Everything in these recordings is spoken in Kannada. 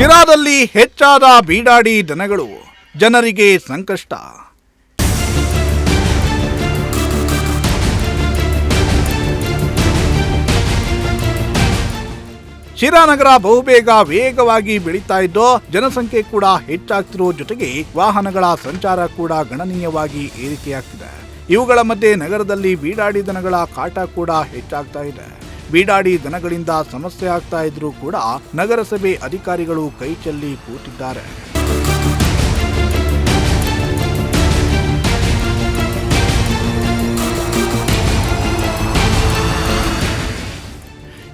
ಶಿರಾದಲ್ಲಿ ಹೆಚ್ಚಾದ ಬೀಡಾಡಿ ದನಗಳು, ಜನರಿಗೆ ಸಂಕಷ್ಟ. ಶಿರಾನಗರ ಬಹುಬೇಗ ವೇಗವಾಗಿ ಬೆಳೀತಾ ಇದ್ದು, ಜನಸಂಖ್ಯೆ ಕೂಡ ಹೆಚ್ಚಾಗ್ತಿರೋ ಜೊತೆಗೆ ವಾಹನಗಳ ಸಂಚಾರ ಕೂಡ ಗಣನೀಯವಾಗಿ ಏರಿಕೆಯಾಗ್ತಿದೆ. ಇವುಗಳ ಮಧ್ಯೆ ನಗರದಲ್ಲಿ ಬೀಡಾಡಿ ದನಗಳ ಕಾಟ ಕೂಡ ಹೆಚ್ಚಾಗ್ತಾ ಇದೆ. ಬೀಡಾಡಿ ದನಗಳಿಂದ ಸಮಸ್ಯೆ ಆಗ್ತಾ ಇದ್ರೂ ಕೂಡ ನಗರಸಭೆ ಅಧಿಕಾರಿಗಳು ಕೈ ಚೆಲ್ಲಿ ಕೂತಿದ್ದಾರೆ.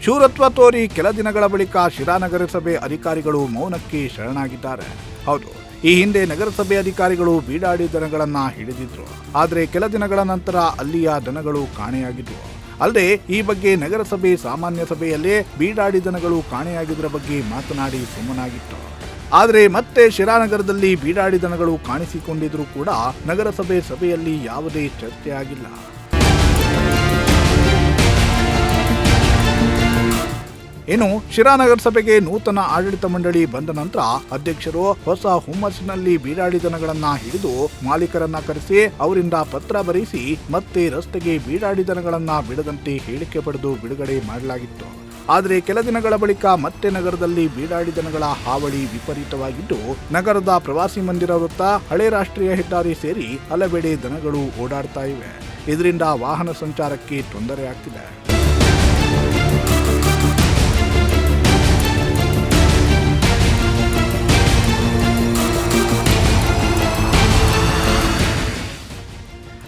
ಶೂರತ್ವ ತೋರಿ ಕೆಲ ದಿನಗಳ ಬಳಿಕ ಶಿರಾ ನಗರಸಭೆ ಅಧಿಕಾರಿಗಳು ಮೌನಕ್ಕೆ ಶರಣಾಗಿದ್ದಾರೆ. ಹೌದು, ಈ ಹಿಂದೆ ನಗರಸಭೆ ಅಧಿಕಾರಿಗಳು ಬೀಡಾಡಿ ದನಗಳನ್ನ ಹಿಡಿದಿದ್ರು. ಆದರೆ ಕೆಲ ದಿನಗಳ ನಂತರ ಅಲ್ಲಿಯ ದನಗಳು ಕಾಣೆಯಾಗಿದ್ವು. ಅಲ್ಲದೆ ಈ ಬಗ್ಗೆ ನಗರಸಭೆ, ಸಾಮಾನ್ಯ ಸಭೆಯಲ್ಲೇ ಬೀಡಾಡಿ ದನಗಳು ಕಾಣೆಯಾಗಿದ್ದರ ಬಗ್ಗೆ ಮಾತನಾಡಿ ಸುಮ್ಮನಾಗಿತ್ತು. ಆದರೆ ಮತ್ತೆ ಶಿರಾನಗರದಲ್ಲಿ ಬೀಡಾಡಿ ದನಗಳು ಕಾಣಿಸಿಕೊಂಡಿದ್ರೂ ಕೂಡ ನಗರಸಭೆ, ಸಭೆಯಲ್ಲಿ ಯಾವುದೇ ಚರ್ಚೆ ಆಗಿಲ್ಲ. ಇನ್ನು ಶಿರಾ ನಗರಸಭೆಗೆ ನೂತನ ಆಡಳಿತ ಮಂಡಳಿ ಬಂದ ನಂತರ ಅಧ್ಯಕ್ಷರು ಹೊಸ ಹುಮ್ಮಸ್ಸಿನಲ್ಲಿ ಬೀಡಾಡಿ ದನಗಳನ್ನ ಹಿಡಿದು ಮಾಲೀಕರನ್ನ ಕರೆಸಿ ಅವರಿಂದ ಪತ್ರ ಬರೆಸಿ ಮತ್ತೆ ರಸ್ತೆಗೆ ಬೀಡಾಡಿ ದನಗಳನ್ನ ಬಿಡದಂತೆ ಹೇಳಿಕೆ ಪಡೆದು ಬಿಡುಗಡೆ ಮಾಡಲಾಗಿತ್ತು. ಆದರೆ ಕೆಲ ದಿನಗಳ ಬಳಿಕ ಮತ್ತೆ ನಗರದಲ್ಲಿ ಬೀಡಾಡಿ ದನಗಳ ಹಾವಳಿ ವಿಪರೀತವಾಗಿದ್ದು, ನಗರದ ಪ್ರವಾಸಿ ಮಂದಿರ ವೃತ್ತ, ಹಳೆ ರಾಷ್ಟ್ರೀಯ ಹೆದ್ದಾರಿ ಸೇರಿ ಹಲವೆಡೆ ದನಗಳು ಓಡಾಡ್ತಾ ಇವೆ. ಇದರಿಂದ ವಾಹನ ಸಂಚಾರಕ್ಕೆ ತೊಂದರೆ ಆಗ್ತಿದೆ.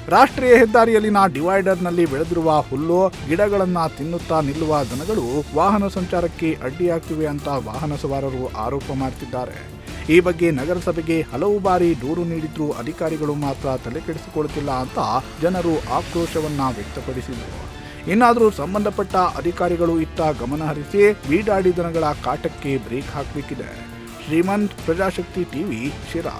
ರಾಷ್ಟ್ರೀಯ ಹೆದ್ದಾರಿಯಲ್ಲಿನ ಡಿವೈಡರ್ನಲ್ಲಿ ಬೆಳೆದಿರುವ ಹುಲ್ಲು, ಗಿಡಗಳನ್ನು ತಿನ್ನುತ್ತಾ ನಿಲ್ಲುವ ದನಗಳು ವಾಹನ ಸಂಚಾರಕ್ಕೆ ಅಡ್ಡಿಯಾಗ್ತಿವೆ ಅಂತ ವಾಹನ ಸವಾರರು ಆರೋಪ ಮಾಡ್ತಿದ್ದಾರೆ. ಈ ಬಗ್ಗೆ ನಗರಸಭೆಗೆ ಹಲವು ಬಾರಿ ದೂರು ನೀಡಿದ್ರೂ ಅಧಿಕಾರಿಗಳು ಮಾತ್ರ ತಲೆಕೆಡಿಸಿಕೊಳ್ಳುತ್ತಿಲ್ಲ ಅಂತ ಜನರು ಆಕ್ರೋಶವನ್ನ ವ್ಯಕ್ತಪಡಿಸಿದರು. ಇನ್ನಾದರೂ ಸಂಬಂಧಪಟ್ಟ ಅಧಿಕಾರಿಗಳು ಇತ್ತ ಗಮನಹರಿಸಿ ಬೀಡಾಡಿ ದನಗಳ ಕಾಟಕ್ಕೆ ಬ್ರೇಕ್ ಹಾಕಬೇಕಿದೆ. ಶ್ರೀಮಂತ್ ಪ್ರಜಾಶಕ್ತಿ ಟಿವಿ ಶಿರಾ.